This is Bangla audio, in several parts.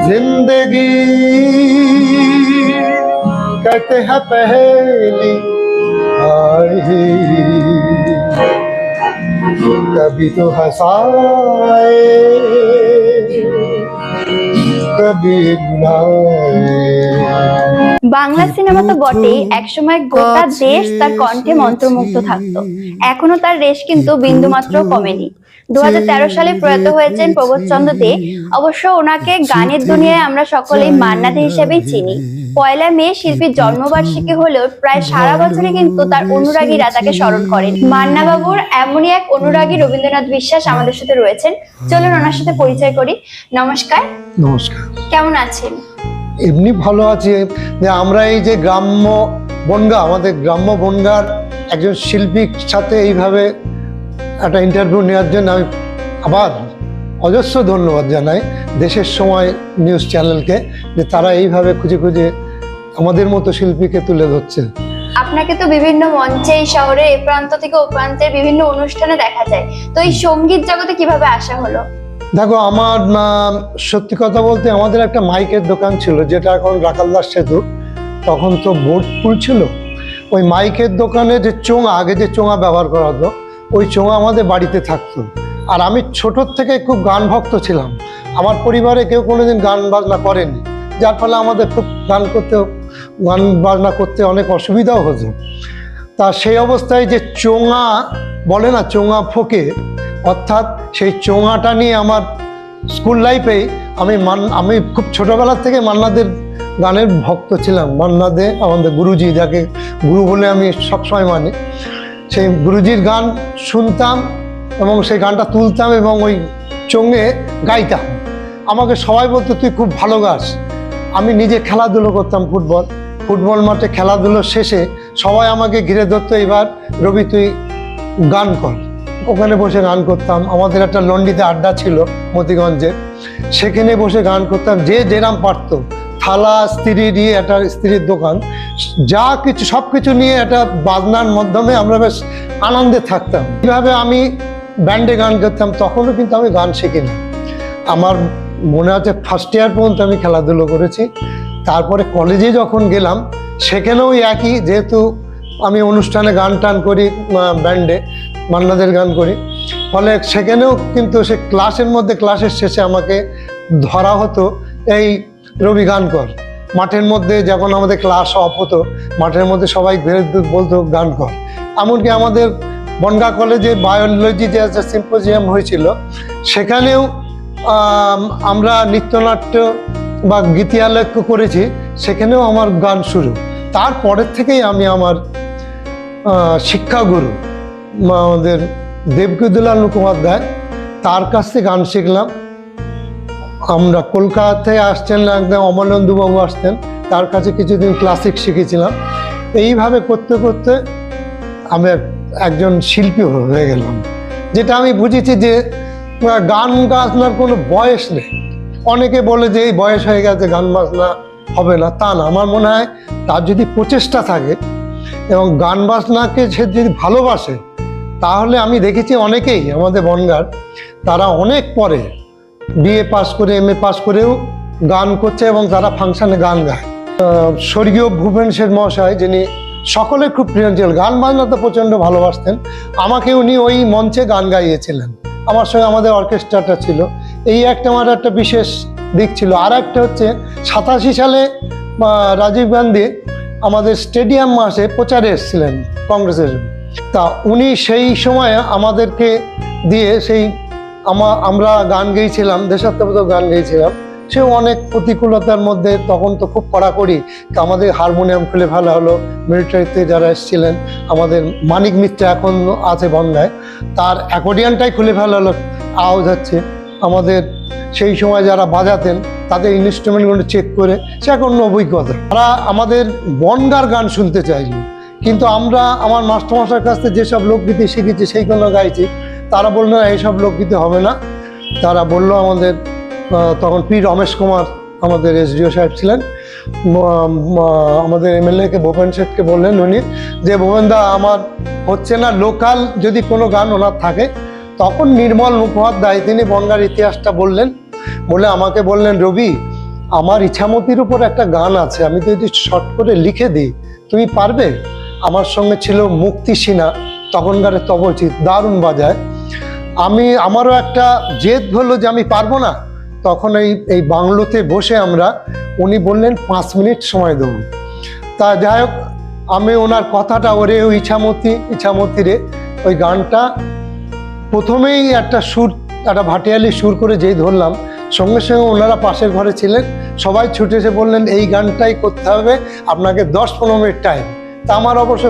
जिंदगी कहते हैं पहली आई कभी तो हंसाए कभी रुलाए বাংলা সিনেমা তো বটেই একসময় গোটা দেশ তার কণ্ঠে মন্ত্রমুগ্ধ থাকতো এখনো তার রেশ কিন্তু বিন্দুমাত্র কমেনি দু হাজার তেরো সালে প্রয়াত হয়েছেন প্রবোধচন্দ্র দে। অবশ্য ওনাকে গানের দুনিয়ায় আমরা সকলেই মান্না দে হিসেবেই চিনি। পয়লা মে শিল্পীর জন্মবার্ষিকী হলেও প্রায় সারা বছরে কিন্তু তার অনুরাগীরা তাকে স্মরণ করেন। মান্না বাবুর এমনই এক অনুরাগী রবীন্দ্রনাথ বিশ্বাস আমাদের সাথে রয়েছেন। চলুন ওনার সাথে পরিচয় করি। নমস্কার। নমস্কার। কেমন আছেন? এমনি ভালো আছে। যে আমরা এই যে গ্রাম্য বনগা আমাদের গ্রাম্য বনগার একজন শিল্পীর সাথে এইভাবে একটা ইন্টারভিউ নেওয়ার জন্য আমি আবার অজস্র ধন্যবাদ জানাই দেশের সময় নিউজ চ্যানেলকে যে তারা এইভাবে খুঁজে খুঁজে আমাদের মতো শিল্পীকে তুলে ধরছে। আপনাকে তো বিভিন্ন মঞ্চে এই শহরের এ প্রান্ত থেকে ও প্রান্তের বিভিন্ন অনুষ্ঠানে দেখা যায়। তো এই সংগীত জগতে কীভাবে আসা হলো? দেখো আমার সত্যি কথা বলতে আমাদের একটা মাইকের দোকান ছিল যেটা এখন রাখালদাস সেতু। তখন তো বোর্ডপুর ছিল। ওই মাইকের দোকানে যে চোঙা আগে যে চোঙা ব্যবহার করা হতো ওই চোঙা আমাদের বাড়িতে থাকতো। আর আমি ছোটোর থেকে খুব গান ভক্ত ছিলাম। আমার পরিবারে কেউ কোনোদিন গান বাজনা করেনি। যার ফলে আমাদের খুব গান করতে, গান বাজনা করতে অনেক অসুবিধাও হতো। তা সেই অবস্থায় যে চোঙা বলে না, চোঙা ফোকে, অর্থাৎ সেই চোঙাটা নিয়ে আমার স্কুল লাইফে আমি মান, আমি খুব ছোটোবেলার থেকে মান্নাদের গানের ভক্ত ছিলাম। মান্না দে আমাদের গুরুজি যাকে, গুরু বলে আমি সবসময় মানি। সেই গুরুজির গান শুনতাম এবং সেই গানটা তুলতাম এবং ওই চোঙে গাইতাম। আমাকে সবাই বলতো, তুই খুব ভালো গাস। আমি নিজে খেলাধুলো করতাম ফুটবল। ফুটবল মাঠে খেলাধুলো শেষে সবাই আমাকে ঘিরে ধরতো, এবার রবি, তুই গান কর। ওখানে বসে গান করতাম। আমাদের একটা লন্ডিতে আড্ডা ছিল মতিগঞ্জে সেখানে বসে গান করতাম। যে যেরাম পারতো। থালা, স্ত্রী নিয়ে একটা স্ত্রীর দোকান। যা কিছু, সব কিছু নিয়ে একটা বাজনার মাধ্যমে আমরা বেশ আনন্দে থাকতাম। এইভাবে আমি ব্যান্ডে গান করতাম তখনও কিন্তু আমি গান শিখিনি। আমার মনে আছে ফার্স্ট ইয়ার পর্যন্ত আমি খেলাধুলো করেছি। তারপরে কলেজে যখন গেলাম, সেখানেও একই, যেহেতু আমি অনুষ্ঠানে গান টান করি ব্যান্ডে মান্নাদের গান করি। ফলে সেখানেও কিন্তু সে ক্লাসের মধ্যে ক্লাসের শেষে আমাকে ধরা হতো, এই রবি গান কর মাঠের মধ্যে যখন আমাদের ক্লাস অফ হতো, মাঠের মধ্যে সবাই বলতো গান কর এমনকি আমাদের বনগা কলেজে বায়োলজি যে একটা সিম্পোজিয়াম হয়েছিল, সেখানেও আমরা নৃত্যনাট্য বা গীতিয়ালক্য করেছি, সেখানেও আমার গান শুরু। তারপরের থেকেই আমি আমার শিক্ষাগুরু, আমাদের দেবকিদুলাল মুখোপাধ্যায় তার কাছ থেকে গান শিখলাম। আমরা কলকাতা থেকে আসছেন একদম অমলেন্দুবাবু আসতেন। তার কাছে কিছুদিন ক্লাসিক শিখেছিলাম। এইভাবে করতে করতে আমি একজন শিল্পী হয়ে গেলাম। যেটা আমি বুঝেছি যে গান বাজনার কোনো বয়স নেই। অনেকে বলে যে, এই বয়স হয়ে গেছে, গান বাজনা হবে না। তা না। আমার মনে হয় তার যদি প্রচেষ্টা থাকে এবং গান বাজনাকে সে যদি ভালোবাসে, তাহলে আমি দেখেছি অনেকেই আমাদের বনগার, তারা অনেক পরে বিএ পাস করে এম এ পাস করেও গান করছে এবং তারা ফাংশনে গান গায়। স্বর্গীয় ভূপেন সেন মহাশয়, যিনি সকলের খুব প্রিয় ছিলেন, গান বাজনা তো প্রচণ্ড ভালোবাসতেন, আমাকে উনি ওই মঞ্চে গান গাইয়েছিলেন। আমার সঙ্গে আমাদের অর্কেস্ট্রাটা ছিল। এই একটা আমার একটা বিশেষ দিক ছিল। আর একটা হচ্ছে, সাতাশি সালে রাজীব গান্ধী আমাদের স্টেডিয়াম মাসে প্রচারে এসেছিলেন কংগ্রেসের। তা উনি সেই সময়ে আমাদেরকে দিয়ে সেই আমা, আমরা গান গেয়েছিলাম, দেশাত্মবোধক গান গেয়েছিলাম। সেও অনেক প্রতিকূলতার মধ্যে তখন তো খুব কড়াকড়ি আমাদের হারমোনিয়াম খুলে ফেলা হলো। মিলিটারিতে যারা এসেছিলেন, আমাদের মানিক মিত্র এখন আছে বন্ধায় তার অ্যাকোর্ডিয়ানটাই খুলে ফেলা হলো, আওয়াজ হচ্ছে। আমাদের সেই সময় যারা বাজাতেন, তাদের ইনস্ট্রুমেন্টগুলো চেক করে, সে অন্য অভিজ্ঞতা। তারা আমাদের বনগার গান শুনতে চাইল। কিন্তু আমরা, আমার মাস্টারমশার কাছ থেকে যেসব লোকগীতি শিখেছি সেইগুলো গাইছি তারা বলল এইসব লোকগীতি হবে না। তারা বলল, আমাদের তখন পি রমেশ কুমার আমাদের এসডিও সাহেব ছিলেন। আমাদের এমএলএকে, ভূপেন শেঠকে বললেন উনি যে ভূপেনদা আমার হচ্ছে না লোকাল যদি কোনো গান ওনার থাকে। তখন নির্মল মুখোপাধ্যায় তিনি বনগার ইতিহাসটা বললেন। বলে আমাকে বললেন, রবি, আমার ইচ্ছামতির উপর একটা গান আছে, আমি তো যদি শর্ট করে লিখে দিই, তুমি পারবে? আমার সঙ্গে ছিল মুক্তি সিনহা, তখনকার তবচিত দারুণ বাজায়। আমি, আমারও একটা জেদ হলো যে আমি পারব না। তখন এই এই বাংলোতে বসে আমরা, উনি বললেন, পাঁচ মিনিট সময় দেবো। তা যাই হোক, আমি ওনার কথাটা ওরে ওই ইচ্ছামতি ইচ্ছামতি রে ওই গানটা প্রথমেই একটা সুর, একটা ভাটিয়ালি সুর করে যেই ধরলাম, সঙ্গে সঙ্গে ওনারা পাশের ঘরে ছিলেন, সবাই ছুটে এসে বললেন, এই গানটাই করতে হবে, আপনাকে দশ পনেরো মিনিট টাইম আমার অবশ্য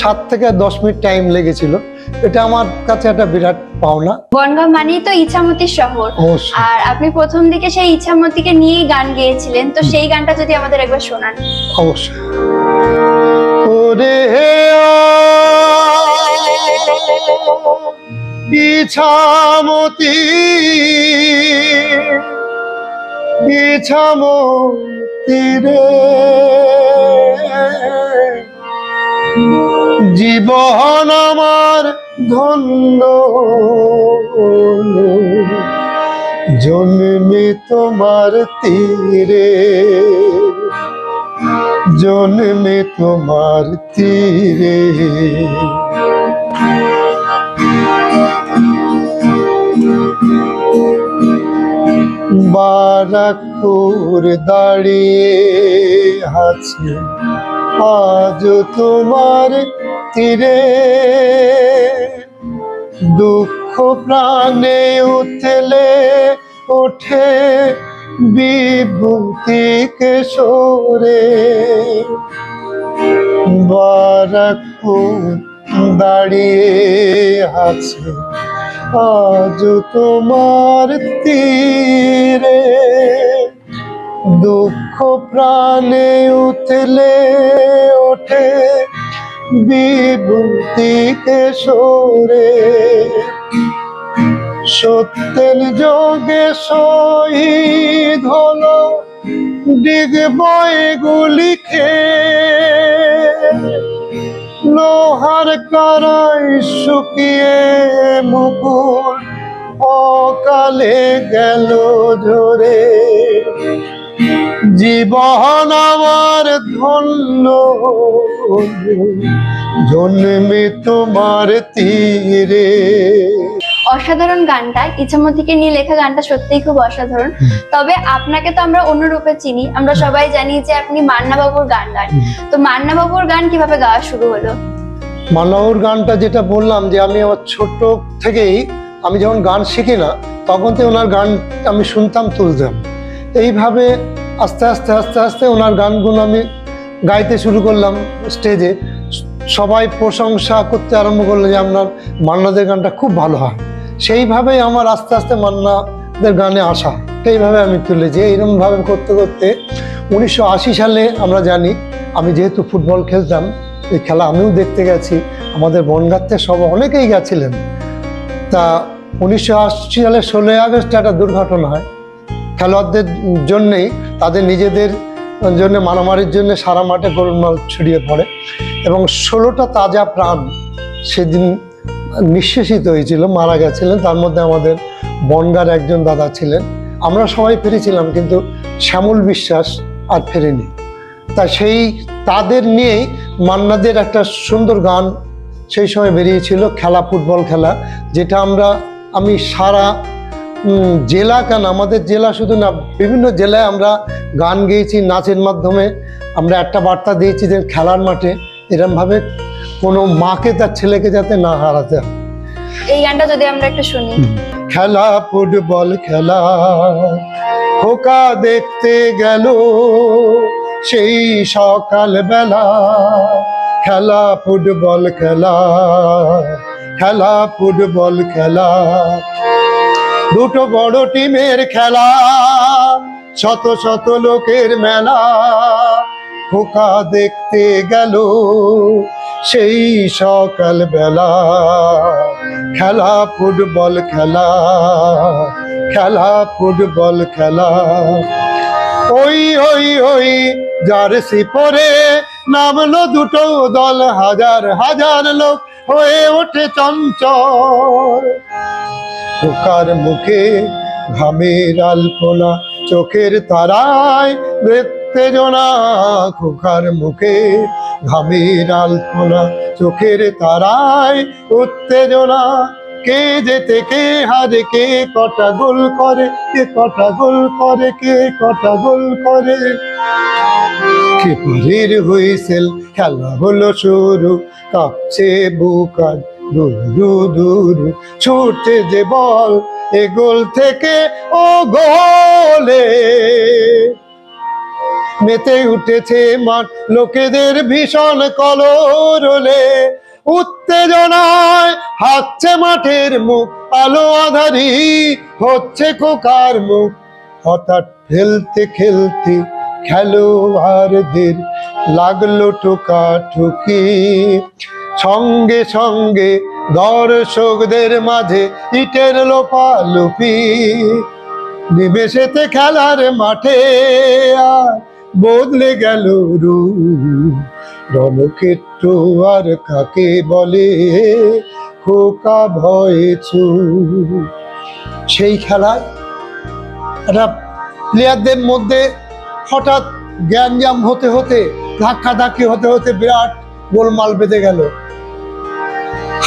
সাত থেকে দশ মিনিট টাইম লেগেছিল। এটা আমার কাছে একটা বিরাট পাওনা। বনগাঁ মানেই তো ইচ্ছামতির শহর। আর আপনি প্রথম দিকে সেই ইচ্ছামতিকে নিয়েই গান গেয়েছিলেন তো সেই গানটা যদি আমাদের একবার শোনান। অবশ্যই। ওরে ইছামতি ইছামতি রে। জীবন আমার ধন্য। জন্মে তোমার তীরে জন্মে তোমার তীরে। বারাকুর দাঁড়িয়ে আছে আজ তোমার তীরে দুঃখ প্রাণে উঠলে ওঠে বিভূতি কেশরে বারাকুর দাঁড়িয়ে আছে আজ তোমার তীরে। দুঃখ প্রাণে উঠলে ওঠে বিভূতি কেশরে সত্যের যোগে শহীদ হলো ডিগবয় গুলিখে লোহার কারাই শুকিয়ে মুকুল অকালে গেল ঝরে। জীবন আমার ধন্য। জন্মে তোমার তীরে। অসাধারণ গানটা ইচ্ছামতিকে নিয়ে লেখা গানটা সত্যিই খুব অসাধারণ। তবে আপনাকে তো আমরা অন্য রূপে চিনি আমরা সবাই জানি যে আপনি মান্না বাবুর গান। গান তো মান্না বাবুর গান কীভাবে গাওয়া শুরু হলো? মান্নাউর গানটা যেটা বললাম যে আমি আমার ছোট থেকেই আমি যখন গান শিখি না তখন থেকে ওনার গান আমি শুনতাম তুলতাম। এইভাবে আস্তে আস্তে আস্তে আস্তে ওনার গানগুলো আমি গাইতে শুরু করলাম স্টেজে। সবাই প্রশংসা করতে আরম্ভ করল যে আপনার মান্নাদের গানটা খুব ভালো হয়। সেইভাবেই আমার আস্তে আস্তে মান্নাদের গানে আসা। এইভাবে আমি তুলেছি। এইরকমভাবে করতে করতে উনিশশো আশি সালে আমরা জানি, আমি যেহেতু ফুটবল খেলতাম, এই খেলা আমিও দেখতে গেছি। আমাদের বনগাঁতে সব অনেকেই গেছিলেন। তা উনিশশো আশি সালে ষোলোই আগস্ট একটা দুর্ঘটনা হয়। খেলোয়াড়দের জন্যেই তাদের নিজেদের জন্য, মারামারির জন্য সারা মাঠে গোলমাল ছড়িয়ে পড়ে। এবং ষোলোটা তাজা প্রাণ সেদিন নিঃশেষিত হয়েছিল, মারা গেছিলেন। তার মধ্যে আমাদের বনগার একজন দাদা ছিলেন। আমরা সবাই ফিরেছিলাম কিন্তু শ্যামল বিশ্বাস আর ফেরেনি। তা সেই তাদের নিয়েই মান্নাদের একটা সুন্দর গান সেই সময় বেরিয়েছিল, খেলা, ফুটবল খেলা, যেটা আমরা, আমি সারা জেলা কেন? আমাদের জেলা শুধু না বিভিন্ন জেলায় আমরা গান গেয়েছি নাচের মাধ্যমে। আমরা একটা বার্তা দিয়েছি যে খেলার মাঠে এরমভাবে কোনো মাকে তার ছেলেকে যাতে না হারাতে হয়। এই গানটা যদি আমরা একটু শুনি। খেলা ফুটবল খেলা খোকা দেখতে গেল সেই সকাল বেলা খেলা ফুটবল খেলা খেলা ফুটবল খেলা। দুটো বড় টিমের খেলা, শত শত লোকের মেলা। খোকা দেখতে গেল সেই সকাল বেলা খেলা ফুটবল খেলা খেলা ফুটবল খেলা। ওই ওই ওই, জার্সি পরে নামলো দুটো দল, হাজার হাজার লোক হয়ে ওঠে চঞ্চল। খোকার মুখে ঘামের আলপনা, চোখের তারায় উত্তেজনা, খোকার মুখে ঘামের আলপনা, চোখের তারায় উত্তেজনা। কে যেতে, কে হারে, কে কটা গোল করে, কে কটা গোল করে, কে কটা গোল করে। কে পারের হুইসেল, খেলা হলো শুরু, কাঁপছে বুকার দুরু যে বল এ গোল থেকে, ও গোলে। মেতে উঠেছে মাঠ, লোকেদের ভীষণ কলরলে। উত্তেজনায় হাতছে মাঠের মুখ, আলো আধারি হচ্ছে কোকার মুখ। হঠাৎ খেলতে খেলতে খেলোয়াড়দের লাগল টোকা ঠুকি। সঙ্গে সঙ্গে দর্শকদের মাঝে ইটের লোপা লোপালুপি নিমেষেতে খেলার মাঠে আর বদলে গেল রূপ। রণক্ষেত্র আর কাকে বলে? খোকা ভয়ে চুপ। সেই খেলায় একটা প্লেয়ারদের মধ্যে হঠাৎ জ্ঞানজাম হতে হতে, ধাক্কাধাক্কি হতে হতে বিরাট গোলমাল বেঁধে গেল।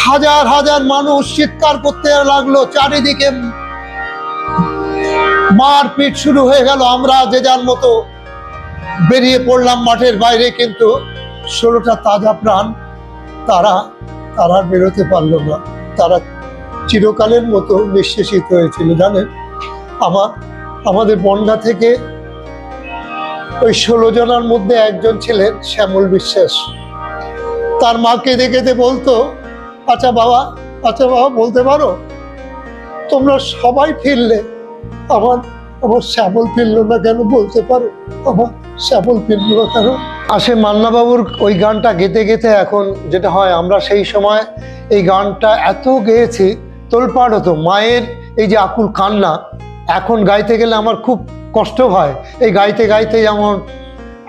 হাজার হাজার মানুষ চিৎকার করতে লাগল চারিদিকে। মারপিট শুরু হয়ে গেল, আমরা যে যার মতো বেরিয়ে পড়লাম মাঠের বাইরে, কিন্তু ষোলোটা তাজা প্রাণ তারা তারা বেরোতে পারল না। তারা চিরকালের মতো নিঃশেষিত হয়েছিল, জানেন? আমার, আমাদের বন্যা থেকে ওই ষোলো জনের মধ্যে একজন ছিলেন শ্যামল বিশ্বাস। তার মা কেঁদে কেঁদে বলতো আচ্ছা বাবা আচ্ছা বাবা, বলতে পারো? তোমরা সবাই ফিরলে, আমার আমার শ্যামল ফিরলো না কেন বলতে পারো? আমার শ্যামল ফিরলো না কেন? আসে মান্নাবাবুর ওই গানটা গেতে গেতে এখন যেটা হয়, আমরা সেই সময় এই গানটা এত গেয়েছি তোলপাড় হতো মায়ের এই যে আকুল কান্না, এখন গাইতে গেলে আমার খুব কষ্ট হয়। এই গাইতে গাইতে যেমন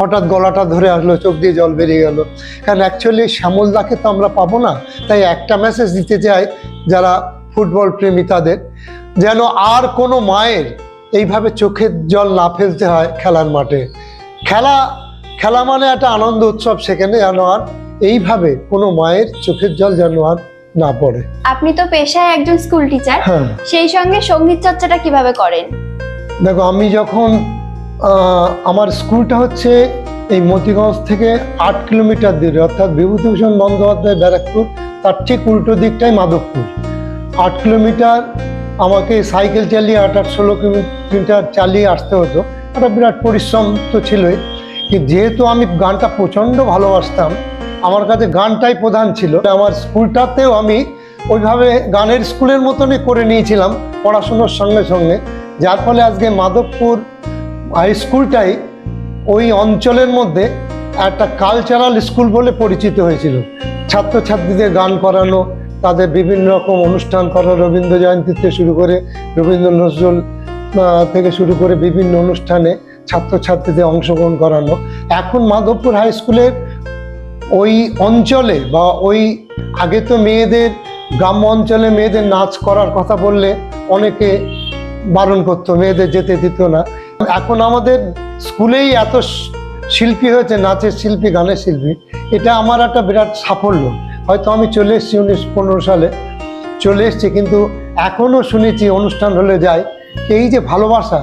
হঠাৎ গলাটা ধরে আসলো চোখ দিয়ে জল বেরিয়ে গেল। কারণ অ্যাকচুয়ালি শ্যামলদাকে তো আমরা পাবো না তাই একটা মেসেজ দিতে চাই যারা ফুটবল প্রেমী তাদের যেন আর কোনো মায়ের এইভাবে চোখের জল না ফেলতে হয় খেলার মাঠে। খেলা খেলা মানে একটা আনন্দ উৎসব সেখানে যেন আর এইভাবে কোনো মায়ের চোখের জল যেন আর না পড়ে। আপনি তো পেশায় একজন স্কুল টিচার হ্যাঁ। সেই সঙ্গে সংগীত চর্চাটা কীভাবে করেন? দেখো আমি যখন আমার স্কুলটা হচ্ছে এই মতিগঞ্জ থেকে আট কিলোমিটার দূরে, অর্থাৎ বিভূতিভূষণ বন্দ্যোপাধ্যায় ব্যারাকপুর, তার ঠিক উল্টো দিকটাই মাধবপুর। আট কিলোমিটার আমাকে সাইকেল চালিয়ে আট আট ষোলো কিলোমিটার চালিয়ে আসতে হতো। একটা বিরাট পরিশ্রম তো ছিলই। যেহেতু আমি গানটা প্রচণ্ড ভালোবাসতাম, আমার কাছে গানটাই প্রধান ছিল। আমার স্কুলটাতেও আমি ওইভাবে গানের স্কুলের মতনই করে নিয়েছিলাম পড়াশুনোর সঙ্গে সঙ্গে। যার ফলে আজকে মাধবপুর হাই স্কুলটাই ওই অঞ্চলের মধ্যে একটা কালচারাল স্কুল বলে পরিচিত হয়েছিল। ছাত্রছাত্রীদের গান করানো, তাদের বিভিন্ন রকম অনুষ্ঠান করা, রবীন্দ্র জয়ন্তী থেকে শুরু করে রবীন্দ্র নজরুল থেকে শুরু করে বিভিন্ন অনুষ্ঠানে ছাত্রছাত্রীদের অংশগ্রহণ করানো। এখন মাধবপুর হাই স্কুলের ওই অঞ্চলে বা ওই আগে তো মেয়েদের, গ্রাম্য অঞ্চলে মেয়েদের নাচ করার কথা বললে অনেকে বারণ করতো, মেয়েদের যেতে দিত না। এখন আমাদের স্কুলেই এত শিল্পী হয়েছে, নাচের শিল্পী, গানের শিল্পী। এটা আমার একটা বিরাট সাফল্য। হয়তো আমি চলে এসেছি উনিশ পনেরো সালে, চলে এসেছি, কিন্তু এখনও শুনেছি, অনুষ্ঠান হলে যায় এই যে ভালোবাসা,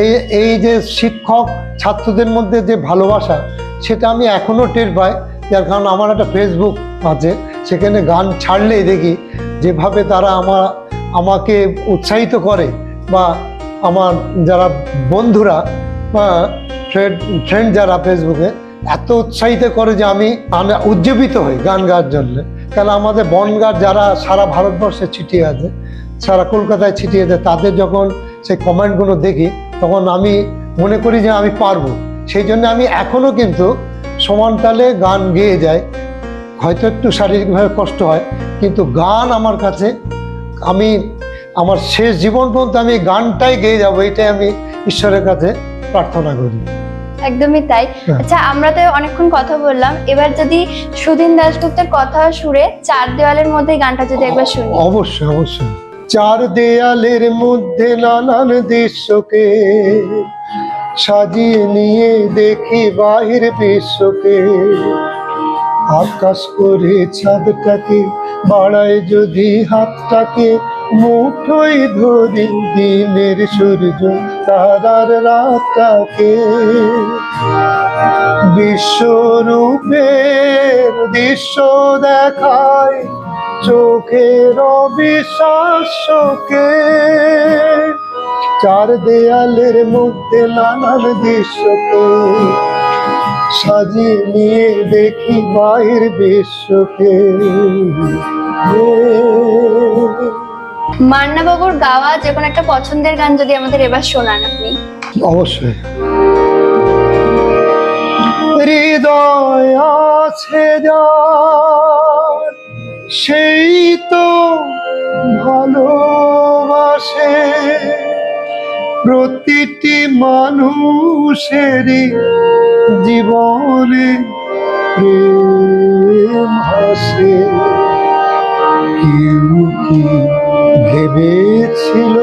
এই এই যে শিক্ষক ছাত্রদের মধ্যে যে ভালোবাসা, সেটা আমি এখনও টের পাই। যার কারণ আমার একটা ফেসবুক আছে, সেখানে গান ছাড়লেই দেখি, যেভাবে তারা আমার আমাকে উৎসাহিত করে বা আমার যারা বন্ধুরা ফ্রেন্ড ফ্রেন্ড যারা ফেসবুকে এত উৎসাহিত করে যে আমি উজ্জীবিত হই গান গাওয়ার জন্য। তাহলে আমাদের বনগার যারা সারা ভারতবর্ষে ছিটিয়ে আছে, সারা কলকাতায় ছিটিয়ে আছে, তাদের যখন সেই কমেন্টগুলো দেখি, তখন আমি মনে করি যে আমি পারব। সেই জন্য আমি এখনও কিন্তু সমান তালে গান গেয়ে যাই। হয়তো একটু শারীরিকভাবে কষ্ট হয়, কিন্তু গান আমার কাছে আমি আমার শেষ জীবন পর্যন্ত আমি গানটাই গেয়ে যাব এটাই আমি ঈশ্বরের কাছে প্রার্থনা করি। একদমই তাই। হ্যাঁ। আচ্ছা আমরা তো অনেকক্ষণ কথা বললাম। এবার যদি সুধীন দাশগুপ্তের কথা সুরে চার দেওয়ালের মধ্যে গানটা যদি একবার শুনি। অবশ্যই অবশ্যই। চার দেয়ালের মধ্যে নানান দৃশ্যকে সাজিয়ে নিয়ে দেখি বাহির বিশ্বকে। আকাশ করে চাঁদটাকে বাড়ায় যদি হাতটাকে মুঠোই ধরি দিনের সূর্য, তারার রাতটাকে। বিশ্বরূপের দৃশ্য দেখায় চোখের অবিশ্বাসকে চার দেয়ালের মধ্যে নানান দৃশ্যকে সাজিয়ে নিয়ে দেখি বাইর বিশ্বকে। মান্না বাবুর গাওয়া যে কোনো একটা পছন্দের গান যদি আমাদের এবার শোনান আপনি। অবশ্যই। হৃদয় আছে সেই তো ভালোবাসে। প্রতিটি মানুষেরই জীবনে প্রেম হাসে কেউ কি ভেবেছিল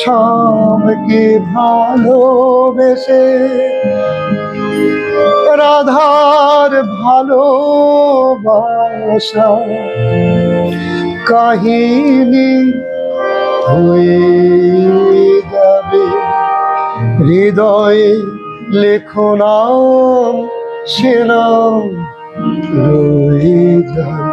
স্বামীকে ভালোবেসে। রাধার ভালোবাসা কাহিনী হয়ে যাবে। হৃদয়ে লেখো নাম সে রয়ে যাবে।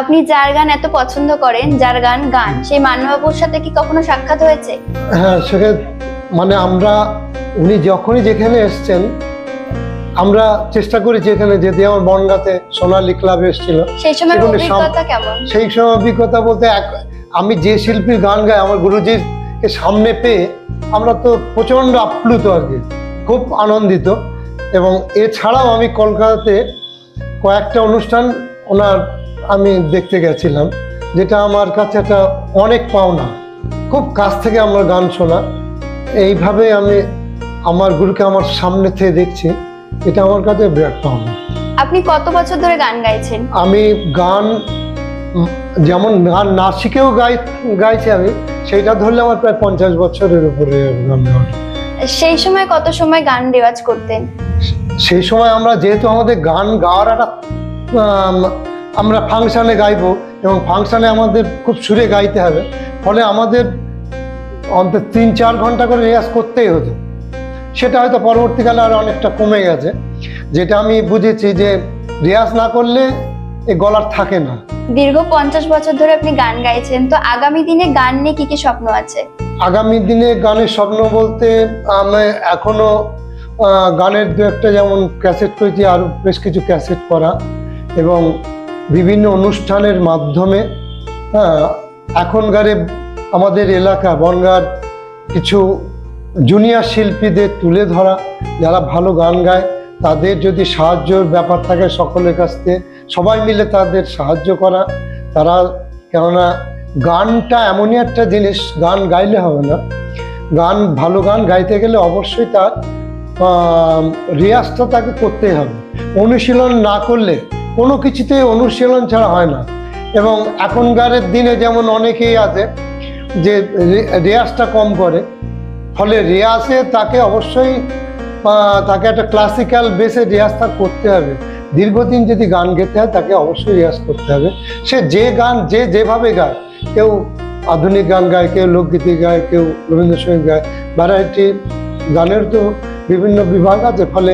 আপনি যার গান এত পছন্দ করেন যার গান গান সেই মান্না সাথে কি কখনো সাক্ষাৎ হয়েছে? হ্যাঁ সেখানে মানে আমরা উনি যখনই যেখানে এসছেন আমরা চেষ্টা করেছি যেখানে যেতে আমার বনগাতে সোনালী ক্লাবে এসেছিল। সেই সময় অভিজ্ঞতা কেমন? সেই সময় অভিজ্ঞতা বলতে এক আমি যে শিল্পীর গান গাই আমার গুরুজির সামনে পেয়ে আমরা তো প্রচণ্ড আপ্লুত আর কি খুব আনন্দিত। এবং এছাড়াও আমি কলকাতাতে কয়েকটা অনুষ্ঠান ওনার আমি দেখতে গেছিলাম যেটা আমার কাছে একটা অনেক পাওনা। খুব কাছ থেকে আমার গান শোনা। এইভাবে আমি আমার গুরুকে আমার সামনে থেকে দেখছি এটা আমার কাছে বিরাট পাওনা। আপনি কত বছর ধরে গান গাইছেন? আমি গান যেমন গান না শিখেও গাই গাইছি আমি সেইটা ধরলে আমার প্রায় পঞ্চাশ বছরের উপরে গান গাওয়া। সেই সময় কত সময় গান রেওয়াজ করতেন? সেই সময় আমরা যেহেতু আমাদের গান গাওয়ার একটা আমরা ফাংশানে গাইবো এবং ফাংশানে আমাদের খুব সুরে গাইতে হবে, ফলে আমাদের অন্তত তিন চার ঘণ্টা করে রেয়াজ করতেই হতো। সেটা হয়তো পরবর্তীকালে আর অনেকটা কমে গেছে। যেটা আমি বুঝেছি যে রেয়াজ না করলে এ গলার থাকে না। দীর্ঘ পঞ্চাশ বছর ধরে আপনি গান গাইছেন তো আগামী দিনে গান নিয়ে কি কি স্বপ্ন আছে? আগামী দিনে গানের স্বপ্ন বলতে আমি এখনও গানের দু একটা যেমন ক্যাসেট করেছি আরও বেশ কিছু ক্যাসেট করা এবং বিভিন্ন অনুষ্ঠানের মাধ্যমে হ্যাঁ, এখনকারে আমাদের এলাকা বনগার কিছু জুনিয়র শিল্পীদের তুলে ধরা যারা ভালো গান গায় তাদের যদি সাহায্যর ব্যাপার থাকে সকলের কাছ থেকে সবাই মিলে তাদের সাহায্য করা। তারা কেননা গানটা এমনই একটা জিনিস, গান গাইলে হবে না। গান, ভালো গান গাইতে গেলে অবশ্যই তার রেয়াজটা তাকে করতেই হবে। অনুশীলন না করলে কোনো কিছুতে অনুশীলন ছাড়া হয় না। এবং এখনকার দিনে যেমন অনেকেই আছে যে রেয়াজটা কম করে, ফলে রেয়াজে তাকে অবশ্যই তাকে একটা ক্লাসিক্যাল বেসে রেয়াজটা করতে হবে। দীর্ঘদিন যদি গান গেতে হয় তাকে অবশ্যই রেয়াজ করতে হবে। সে যে গান যে যেভাবে গায় কেউ আধুনিক গান গায় কেউ লোকগীতি গায় কেউ রবীন্দ্রসঙ্গীত গায় ভ্যারাইটি গানের তো বিভিন্ন বিভাগ আছে ফলে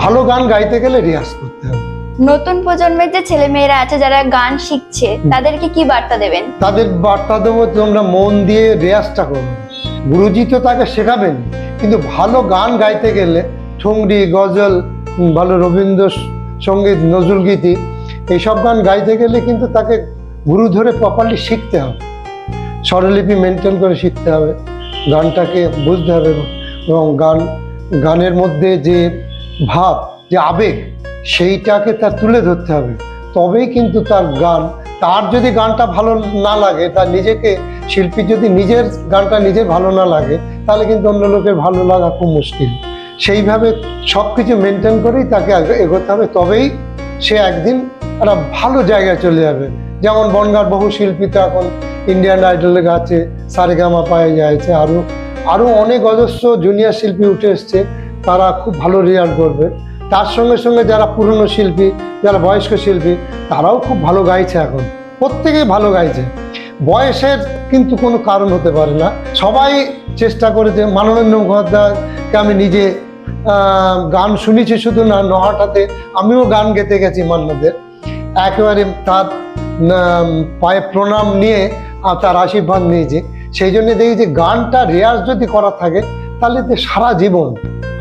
ভালো গান গাইতে গেলে রেয়াজ করতে হবে। নতুন প্রজন্মের যে ছেলে মেয়েরা আছে যারা গান শিখছে তাদেরকে কি বার্তা দেবেন? তাদের বার্তা দেবো তোমরা মন দিয়ে রেয়াজটা করো। গুরুজি তো তাকে শেখাবেন কিন্তু ভালো গান গাইতে গেলে ঠুংরি গজল ভালো রবীন্দ্র সংগীত, নজরুল গীতি, এইসব গান গাইতে গেলে কিন্তু তাকে গুরু ধরে প্রপারলি শিখতে হবে। স্বরলিপি মেনটেন করে শিখতে হবে, গানটাকে বুঝতে হবে এবং গান, গানের মধ্যে যে ভাব, যে আবেগ, সেইটাকে তার তুলে ধরতে হবে। তবেই কিন্তু তার গান, তার যদি গানটা ভালো না লাগে, তার নিজেকে, শিল্পী যদি নিজের গানটা নিজের ভালো না লাগে, তাহলে কিন্তু অন্য লোকের ভালো লাগা খুব মুশকিল। সেইভাবে সব কিছু মেনটেন করেই তাকে এগোতে হবে। তবেই সে একদিন একটা ভালো জায়গায় চলে যাবে। যেমন বনগার বহু শিল্পী তো এখন ইন্ডিয়ান আইডলে গাছে সারেগামা পায়ে যাচ্ছে। আরও আরও অনেক অজস্র জুনিয়র শিল্পী উঠে এসছে। তারা খুব ভালো রেজাল্ট করবে। তার সঙ্গে সঙ্গে যারা পুরনো শিল্পী, যারা বয়স্ক শিল্পী, তারাও খুব ভালো গাইছে এখন। প্রত্যেকেই ভালো গাইছে। বয়সের কিন্তু কোনো কারণ হতে পারে না। সবাই চেষ্টা করেছে মানবেন্দ্র মুখোপাধ্যায়কে আমি নিজে গান শুনেছি শুধু না নহাটাতে আমিও গান গেতে গেছি মান্নাদের একেবারে তার পায়ে প্রণাম নিয়ে আর তার আশীর্বাদ নিয়েছি সেই জন্য দেখি যে গানটা রেয়াজ যদি করা থাকে তাহলে তো সারা জীবন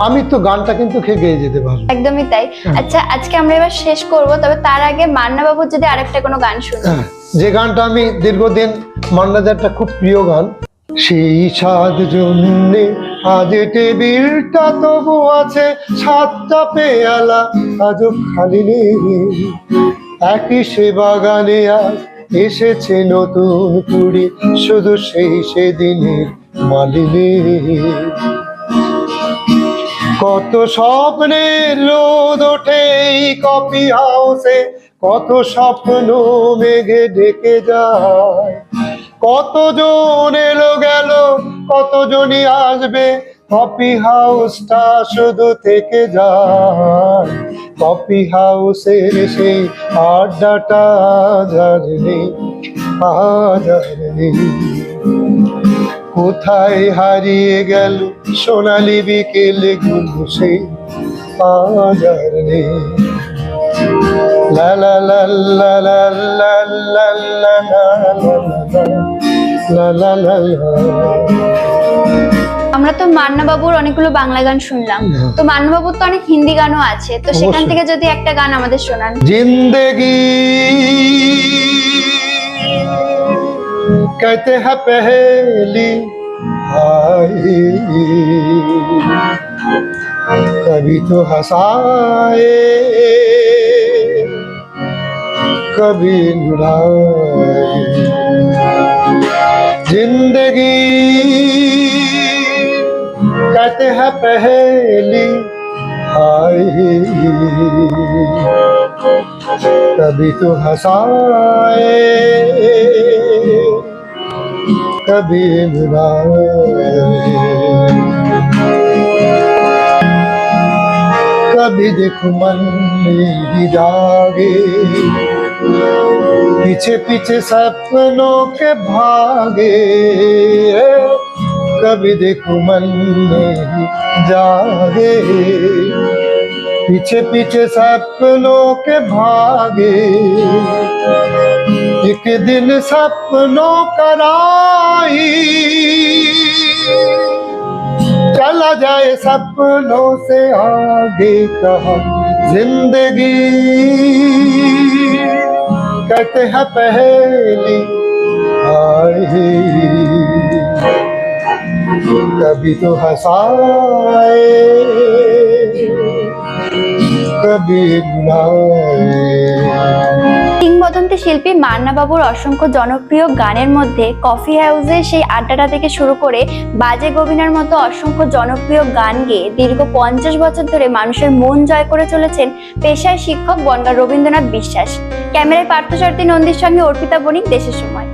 আমি তো গানটা কিন্তু খেয়ে গেয়ে যেতে পারব। একদমই তাই। আচ্ছা আজকে আমরা এবার শেষ করব তবে তার আগে মান্না বাবুর যদি আরেকটা কোনো গান শুনি। হ্যাঁ, যে গানটা আমি দীর্ঘদিন মান্নাদের একটা খুব প্রিয় গান, সেই সাত জন্যে আজ টেবিলটা তবু আছে সাতটা পেয়ালা, আজও খালি নেই। একই সে বাগানে আজ এসেছে নতুন কুড়ি, শুধু সেই সেদিনের মালিনী। কত স্বপ্নের রোদ ওঠে কফি হাউসে কত স্বপ্ন মেঘে ঢেকে যায়। কতজন এলো গেল, কতজনই আসবে, কপি হাউসটা শুধু থেকে যায়। কফি হাউসের সেই আড্ডাটা আজার নেই কোথায় হারিয়ে গেল সোনালি বিকেলগুলো সে আজার নেই। লা লা লা লা লা লা লা লা লা লা লা লা লা আমরা তো মান্না বাবুর অনেকগুলো বাংলা গান শুনলাম হ্যাঁ। তো মান্না বাবুর তো অনেক হিন্দি গানও আছে তো সেখান অবশ্যই। থেকে যদি একটা গান আমাদের শোনান जिंदगी कहते हैं पहली आई कभी तो हंसाए کبھی نڑائی زندگی کہتے ہیں پہلی آئی کبھی تو ہنسائے کبھی برائے کبھی دیکھ من جاگے پیچھے پیچھے سپنوں کے بھاگے کبھی دیکھو من جاگے۔ پیچھے پیچھے سپنوں کے بھاگے، ایک دن سپنوں کرائی چلا جائے سپنوں سے آگے کہا زندگی۔ کت ہے پہلی آئی کبھی تو ہنسائے کبھی بلائے কিংবদন্তি শিল্পী মান্না বাবুর অসংখ্য জনপ্রিয় গানের মধ্যে কফি হাউসে সেই আড্ডাটা থেকে শুরু করে বাজে গোবিনার মতো অসংখ্য জনপ্রিয় গান গেয়ে দীর্ঘ পঞ্চাশ বছর ধরে মানুষের মন জয় করে চলেছেন পেশায় শিক্ষক বনগা রবীন্দ্রনাথ বিশ্বাস। ক্যামেরায় পার্থসারথী নন্দীর সঙ্গে অর্পিতা বণিক দেশের সময়।